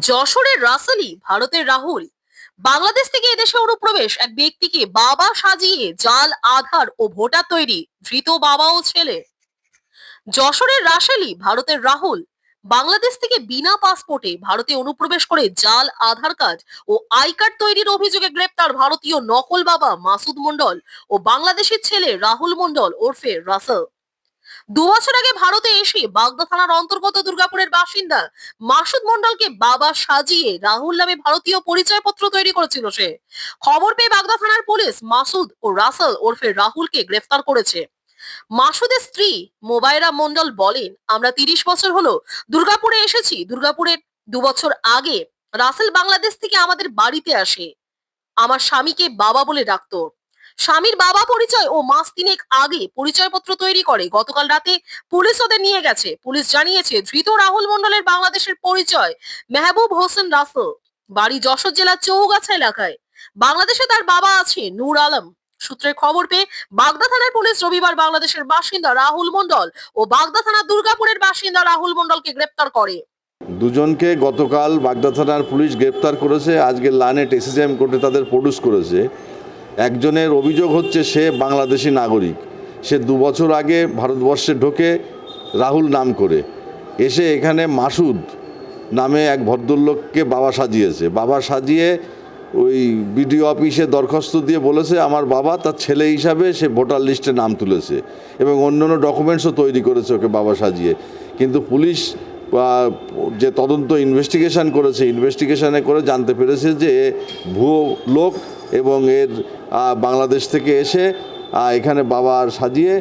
যশোরের রাসেলি, ভারতের রাহুল। বাংলাদেশ থেকে এদেশে অনুপ্রবেশ এক ব্যক্তিকে বাবা সাজিয়ে জাল, আধার ও ভোটার তৈরি ধৃত বাবা ও ছেলে। যশোরের রাসেলি, ভারতের রাহুল। বাংলাদেশ থেকে বিনা পাসপোর্টে ভারতে অনুপ্রবেশ করে জাল, আধার কার্ড ও আই কার্ড তৈরির অভিযোগে গ্রেপ্তার ভারতীয় নকল বাবা মাসুদ মন্ডল ও বাংলাদেশের ছেলে রাহুল মন্ডল ওরফে রাসেল। দু বছর আগে ভারতে এসে বাগদা থানার অন্তর্গত দুর্গাপুরের বাসিন্দা মাসুদ মন্ডলকে বাবা সাজিয়ে রাহুল নামে ভারতীয় পরিচয়পত্র তৈরি করেছিল সে। খবর পেয়ে বাগদা থানার পুলিশ মাসুদ ও রাসেল ওরফে রাহুলকে গ্রেফতার করেছে। মাসুদের স্ত্রী মোবাইরা মন্ডল বলেন, আমরা তিরিশ বছর হলো দুর্গাপুরে এসেছি। দুর্গাপুরের দু বছর আগে রাসেল বাংলাদেশ থেকে আমাদের বাড়িতে আসে। আমার স্বামীকে বাবা বলে ডাকতো। স্বামীর বাবা পরিচয় ও মাস তিনেক আগে পরিচয়পত্র তৈরি করে। গতকাল রাতে পুলিশ ওদের নিয়ে গেছে। পুলিশ জানিয়েছে, ধৃত রাহুল মন্ডলের বাংলাদেশের পরিচয় মেহবুব হোসেন রাসেল বাড়ি যশোর জেলার চৌগাছা এলাকায়। বাংলাদেশে তার বাবা আছে নূর আলম। সূত্রের খবর পেয়ে বাগদা থানার পুলিশ রবিবার বাংলাদেশের বাসিন্দা রাহুল মন্ডল ও বাগদা থানার দুর্গাপুরের বাসিন্দা রাহুল মন্ডলকে গ্রেপ্তার করে। দুজনকে গতকাল বাগদা থানার পুলিশ গ্রেপ্তার করেছে। আজকে লানেট এসএসএম কোর্টে তাদের প্রডিউস করেছে। একজনের অভিযোগ হচ্ছে সে বাংলাদেশি নাগরিক। সে দু বছর আগে ভারতবর্ষে ঢোকে রাহুল নাম করে। এসে এখানে মাসুদ নামে এক ভদ্রলোককে বাবা সাজিয়েছে। বাবা সাজিয়ে ওই বিডিও অফিসে দরখাস্ত দিয়ে বলেছে, আমার বাবা তার ছেলে হিসাবে সে ভোটার লিস্টে নাম তুলেছে এবং অন্যান্য ডকুমেন্টসও তৈরি করেছে ওকে বাবা সাজিয়ে। কিন্তু পুলিশ যে তদন্ত ইনভেস্টিগেশন করেছে, ইনভেস্টিগেশনে করে জানতে পেরেছে যে ভুয়ো লোক এবং এর বাংলাদেশ থেকে এসে এখানে বাবার সাজিয়ে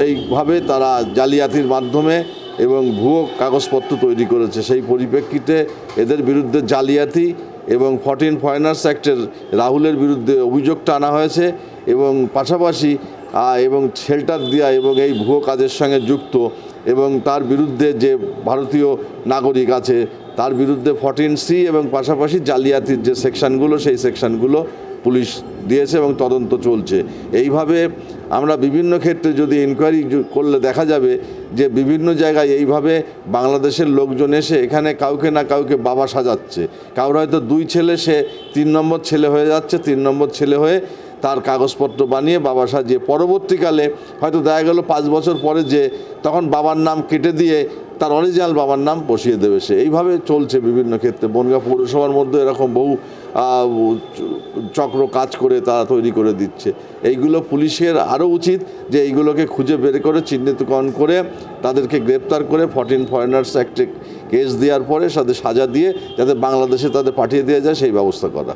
এইভাবে তারা জালিয়াতির মাধ্যমে এবং ভুয়ো কাগজপত্র তৈরি করেছে। সেই পরিপ্রেক্ষিতে এদের বিরুদ্ধে জালিয়াতি এবং ফর্টিন ফরেনার্স অ্যাক্টের রাহুলের বিরুদ্ধে অভিযোগটা আনা হয়েছে এবং পাশাপাশি এবং শেল্টার দেওয়া এবং এই ভুয়ো কাজের সঙ্গে যুক্ত এবং তার বিরুদ্ধে যে ভারতীয় নাগরিক আছে তার বিরুদ্ধে ফর্টিন সি এবং পাশাপাশি জালিয়াতির যে সেকশনগুলো, সেই সেকশনগুলো পুলিশ দিয়েছে এবং তদন্ত চলছে। এইভাবে আমরা বিভিন্ন ক্ষেত্রে যদি ইনকোয়ারি করলে দেখা যাবে যে বিভিন্ন জায়গায় এইভাবে বাংলাদেশের লোকজন এসে এখানে কাউকে না কাউকে বাবা সাজাচ্ছে। কারোর হয়তো দুই ছেলে, সে তিন নম্বর ছেলে হয়ে যাচ্ছে, তিন নম্বর ছেলে হয়ে তার কাগজপত্র বানিয়ে বাবা সাজিয়ে, পরবর্তীকালে হয়তো দেখা গেল পাঁচ বছর পরে যে তখন বাবার নাম কেটে দিয়ে তার অরিজিনাল বাবার নাম বসিয়ে দেবে সে। এইভাবে চলছে বিভিন্ন ক্ষেত্রে। বনগা পৌরসভার মধ্যে এরকম বহু চক্র কাজ করে তারা তৈরি করে দিচ্ছে। এইগুলো পুলিশের আরও উচিত যে এইগুলোকে খুঁজে বের করে, চিহ্নিতকরণ করে, তাদেরকে গ্রেপ্তার করে ফর্টিন ফরেনার্স অ্যাক্টে কেস দেওয়ার পরে তাদের সাজা দিয়ে, যাতে বাংলাদেশে তাদের পাঠিয়ে দেওয়া যায়, সেই ব্যবস্থা করা।